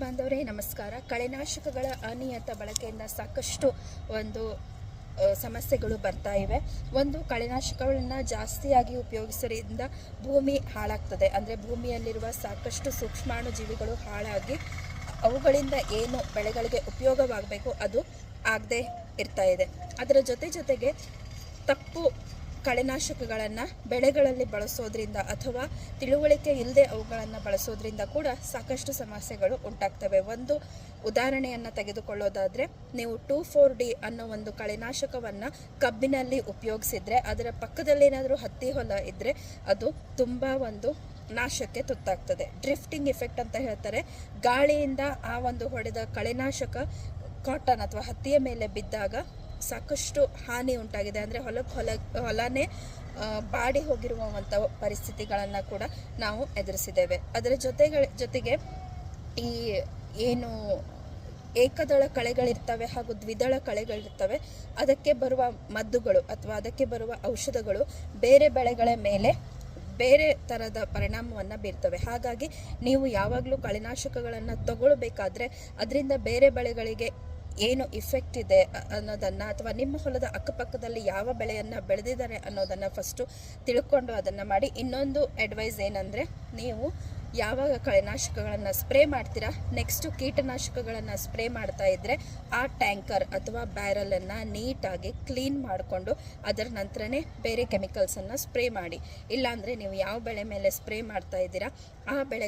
ಬಾಂಧವರೇ, ನಮಸ್ಕಾರ. ಕಳೆನಾಶಕಗಳ ಅನಿಯತ ಬಳಕೆಯಿಂದ ಸಾಕಷ್ಟು ಒಂದು ಸಮಸ್ಯೆಗಳು ಬರ್ತಾ ಇವೆ. ಒಂದು, ಕಳೆನಾಶಕಗಳನ್ನ ಜಾಸ್ತಿಯಾಗಿ ಉಪಯೋಗಿಸೋದ್ರಿಂದ ಭೂಮಿ ಹಾಳಾಗ್ತದೆ. ಅಂದರೆ ಭೂಮಿಯಲ್ಲಿರುವ ಸಾಕಷ್ಟು ಸೂಕ್ಷ್ಮಾಣು ಜೀವಿಗಳು ಹಾಳಾಗಿ ಅವುಗಳಿಂದ ಏನು ಬೆಳೆಗಳಿಗೆ ಉಪಯೋಗವಾಗಬೇಕು ಅದು ಆಗದೆ ಇರ್ತಾ ಇದೆ. ಅದರ ಜೊತೆ ಜೊತೆಗೆ ತಪ್ಪು ಕಳೆನಾಶಕಗಳನ್ನು ಬೆಳೆಗಳಲ್ಲಿ ಬಳಸೋದ್ರಿಂದ ಅಥವಾ ತಿಳುವಳಿಕೆ ಇಲ್ಲದೆ ಅವುಗಳನ್ನು ಬಳಸೋದ್ರಿಂದ ಕೂಡ ಸಾಕಷ್ಟು ಸಮಸ್ಯೆಗಳು ಉಂಟಾಗ್ತವೆ. ಒಂದು ಉದಾಹರಣೆಯನ್ನು ತೆಗೆದುಕೊಳ್ಳೋದಾದರೆ, ನೀವು ಟೂ ಫೋರ್ ಡಿ ಅನ್ನೋ ಒಂದು ಕಳೆನಾಶಕವನ್ನು ಕಬ್ಬಿನಲ್ಲಿ ಉಪಯೋಗಿಸಿದರೆ, ಅದರ ಪಕ್ಕದಲ್ಲಿ ಏನಾದರೂ ಹತ್ತಿ ಹೊಲ ಇದ್ದರೆ ಅದು ತುಂಬ ಒಂದು ನಾಶಕ್ಕೆ ತುತ್ತಾಗ್ತದೆ. ಡ್ರಿಫ್ಟಿಂಗ್ ಇಫೆಕ್ಟ್ ಅಂತ ಹೇಳ್ತಾರೆ. ಗಾಳಿಯಿಂದ ಆ ಒಂದು ಹೊಡೆದ ಕಳೆನಾಶಕ ಕಾಟನ್ ಅಥವಾ ಹತ್ತಿಯ ಮೇಲೆ ಬಿದ್ದಾಗ ಸಾಕಷ್ಟು ಹಾನಿ ಉಂಟಾಗಿದೆ. ಅಂದರೆ ಹೊಲಕ್ಕೆ ಹೊಲ ಹೊಲನೇ ಬಾಡಿ ಹೋಗಿರುವಂಥ ಪರಿಸ್ಥಿತಿಗಳನ್ನು ಕೂಡ ನಾವು ಎದುರಿಸಿದ್ದೇವೆ. ಅದರ ಜೊತೆಗಳ ಜೊತೆಗೆ ಈ ಏನು ಏಕದಳ ಕಳೆಗಳಿರ್ತವೆ ಹಾಗೂ ದ್ವಿದಳ ಕಳೆಗಳಿರ್ತವೆ, ಅದಕ್ಕೆ ಬರುವ ಮದ್ದುಗಳು ಅಥವಾ ಅದಕ್ಕೆ ಬರುವ ಔಷಧಗಳು ಬೇರೆ ಬೆಳೆಗಳ ಮೇಲೆ ಬೇರೆ ಥರದ ಪರಿಣಾಮವನ್ನು ಬೀರ್ತವೆ. ಹಾಗಾಗಿ ನೀವು ಯಾವಾಗಲೂ ಕಳೆನಾಶಕಗಳನ್ನು ತಗೊಳ್ಬೇಕಾದ್ರೆ, ಅದರಿಂದ ಬೇರೆ ಬೆಳೆಗಳಿಗೆ ಏನು ಇಫೆಕ್ಟ್ ಇದೆ ಅನ್ನೋದನ್ನು ಅಥವಾ ನಿಮ್ಮ ಹೊಲದ ಅಕ್ಕಪಕ್ಕದಲ್ಲಿ ಯಾವ ಬೆಳೆಯನ್ನು ಬೆಳೆದಿದ್ದಾರೆ ಅನ್ನೋದನ್ನು ಫಸ್ಟು ತಿಳ್ಕೊಂಡು ಅದನ್ನು ಮಾಡಿ. ಇನ್ನೊಂದು ಅಡ್ವೈಸ್ ಏನಂದರೆ, ನೀವು ಯಾವಾಗ ಕಳೆನಾಶಕಗಳನ್ನು ಸ್ಪ್ರೇ ಮಾಡ್ತೀರಾ ನೆಕ್ಸ್ಟು ಕೀಟನಾಶಕಗಳನ್ನು ಸ್ಪ್ರೇ ಮಾಡ್ತಾ ಇದ್ದರೆ ಆ ಟ್ಯಾಂಕರ್ ಅಥವಾ ಬ್ಯಾರಲನ್ನು ನೀಟಾಗಿ ಕ್ಲೀನ್ ಮಾಡಿಕೊಂಡು ಅದರ ನಂತರನೇ ಬೇರೆ ಕೆಮಿಕಲ್ಸನ್ನು ಸ್ಪ್ರೇ ಮಾಡಿ. ಇಲ್ಲಾಂದರೆ ನೀವು ಯಾವ ಬೆಳೆ ಮೇಲೆ ಸ್ಪ್ರೇ ಮಾಡ್ತಾ ಇದ್ದೀರಾ, ಆ ಬೆಳೆ